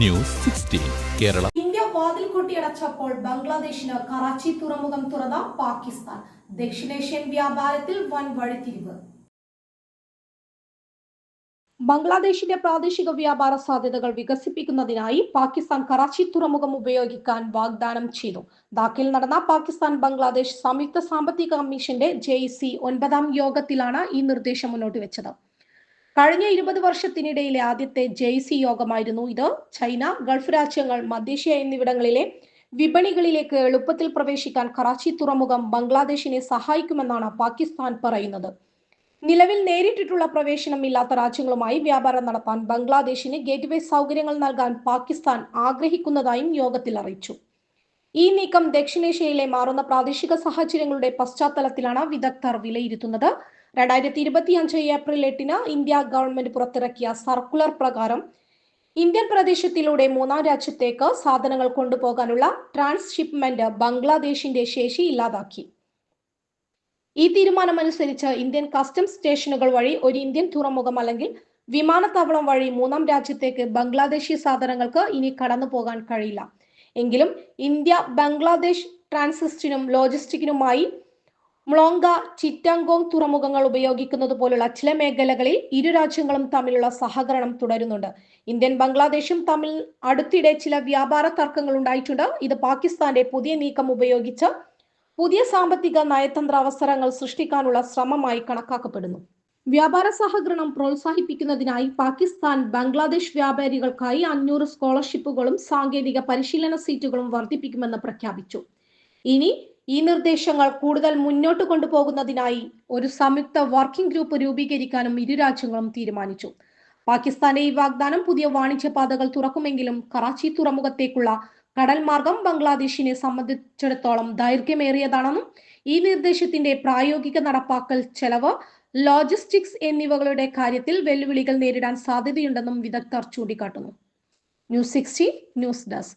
News sixteen Kerala. India വാതിൽ കൊട്ടിയടച്ചപ്പോൾ ബംഗ്ലാദേശിന് കറാച്ചി തുറമുഖം തുറന്ന പാകിസ്ഥാൻ. ദക്ഷിണേഷ്യൻ വ്യാപാരത്തിൽ വൻ വഴിത്തിരിവ്. ബംഗ്ലാദേശിന്റെ പ്രാദേശിക വ്യാപാര സാധ്യതകൾ വികസിപ്പിക്കുന്നതിനായി പാകിസ്ഥാൻ കറാച്ചി തുറമുഖം ഉപയോഗിക്കാൻ വാഗ്ദാനം ചെയ്തു. ധാക്കയിൽ നടന്ന പാകിസ്ഥാൻ ബംഗ്ലാദേശ് സംയുക്ത സാമ്പത്തിക കമ്മീഷന്റെ ജെയ്സി ഒൻപതാം യോഗത്തിലാണ് ഈ നിർദ്ദേശം മുന്നോട്ട് വെച്ചത്. കഴിഞ്ഞ ഇരുപത് വർഷത്തിനിടയിലെ ആദ്യത്തെ ജെയ്സി യോഗമായിരുന്നു ഇത്. ചൈന ഗൾഫ് രാജ്യങ്ങൾ മധ്യേഷ്യ എന്നിവിടങ്ങളിലെ വിപണികളിലേക്ക് എളുപ്പത്തിൽ പ്രവേശിക്കാൻ കറാച്ചി തുറമുഖം ബംഗ്ലാദേശിനെ സഹായിക്കുമെന്നാണ് പാകിസ്ഥാൻ പറയുന്നത്. നിലവിൽ നേരിട്ടിട്ടുള്ള പ്രവേശനം ഇല്ലാത്ത രാജ്യങ്ങളുമായി വ്യാപാരം നടത്താൻ ബംഗ്ലാദേശിന് ഗേറ്റ്വേ സൗകര്യങ്ങൾ നൽകാൻ പാകിസ്ഥാൻ ആഗ്രഹിക്കുന്നതായും യോഗത്തിൽ അറിയിച്ചു. ഈ നീക്കം ദക്ഷിണേഷ്യയിലെ മാറുന്ന പ്രാദേശിക സാഹചര്യങ്ങളുടെ പശ്ചാത്തലത്തിലാണ് വിദഗ്ധർ വിലയിരുത്തുന്നത്. രണ്ടായിരത്തി ഇരുപത്തി അഞ്ച് ഏപ്രിൽ എട്ടിന് ഇന്ത്യ ഗവൺമെന്റ് പുറത്തിറക്കിയ സർക്കുലർ പ്രകാരം ഇന്ത്യൻ പ്രദേശത്തിലൂടെ മൂന്നാം രാജ്യത്തേക്ക് സാധനങ്ങൾ കൊണ്ടുപോകാനുള്ള ട്രാൻസ്ഷിപ്മെന്റ് ബംഗ്ലാദേശിന്റെ ശേഷി ഇല്ലാതാക്കി. ഈ തീരുമാനമനുസരിച്ച് ഇന്ത്യൻ കസ്റ്റംസ് സ്റ്റേഷനുകൾ വഴി ഒരു ഇന്ത്യൻ തുറമുഖം അല്ലെങ്കിൽ വിമാനത്താവളം വഴി മൂന്നാം രാജ്യത്തേക്ക് ബംഗ്ലാദേശി സാധനങ്ങൾക്ക് ഇനി കടന്നു പോകാൻ കഴിയില്ല. എങ്കിലും ഇന്ത്യ ബംഗ്ലാദേശ് ട്രാൻസിസ്റ്റിനും ലോജിസ്റ്റിക്കിനുമായി മ്ലോങ്ക ചിറ്റാങ്കോങ് തുറമുഖങ്ങൾ ഉപയോഗിക്കുന്നത് പോലുള്ള ചില മേഖലകളിൽ ഇരു രാജ്യങ്ങളും തമ്മിലുള്ള സഹകരണം തുടരുന്നുണ്ട്. ഇന്ത്യൻ ബംഗ്ലാദേശും തമ്മിൽ അടുത്തിടെ ചില വ്യാപാര തർക്കങ്ങൾ ഉണ്ടായിട്ടുണ്ട്. ഇത് പാകിസ്ഥാന്റെ പുതിയ നീക്കം ഉപയോഗിച്ച് പുതിയ സാമ്പത്തിക നയതന്ത്ര അവസരങ്ങൾ സൃഷ്ടിക്കാനുള്ള ശ്രമമായി കണക്കാക്കപ്പെടുന്നു. വ്യാപാര സഹകരണം പ്രോത്സാഹിപ്പിക്കുന്നതിനായി പാകിസ്ഥാൻ ബംഗ്ലാദേശ് വ്യാപാരികൾക്കായി അഞ്ഞൂറ് സ്കോളർഷിപ്പുകളും സാങ്കേതിക പരിശീലന സീറ്റുകളും വർദ്ധിപ്പിക്കുമെന്ന് പ്രഖ്യാപിച്ചു. ഇനി ഈ നിർദ്ദേശങ്ങൾ കൂടുതൽ മുന്നോട്ട് കൊണ്ടുപോകുന്നതിനായി ഒരു സംയുക്ത വർക്കിംഗ് ഗ്രൂപ്പ് രൂപീകരിക്കാനും ഇരു രാജ്യങ്ങളും തീരുമാനിച്ചു. പാകിസ്ഥാന്റെ ഈ വാഗ്ദാനം പുതിയ വാണിജ്യ പാതകൾ തുറക്കുമെങ്കിലും കറാച്ചി തുറമുഖത്തേക്കുള്ള കടൽ മാർഗം ബംഗ്ലാദേശിനെ സംബന്ധിച്ചിടത്തോളം ദൈർഘ്യമേറിയതാണെന്നും ഈ നിർദ്ദേശത്തിന്റെ പ്രായോഗിക നടപ്പാക്കൽ ചെലവ് ലോജിസ്റ്റിക്സ് എന്നിവകളുടെ കാര്യത്തിൽ വെല്ലുവിളികൾ നേരിടാൻ സാധ്യതയുണ്ടെന്നും വിദഗ്ധർ ചൂണ്ടിക്കാട്ടുന്നു. News sixty news desk.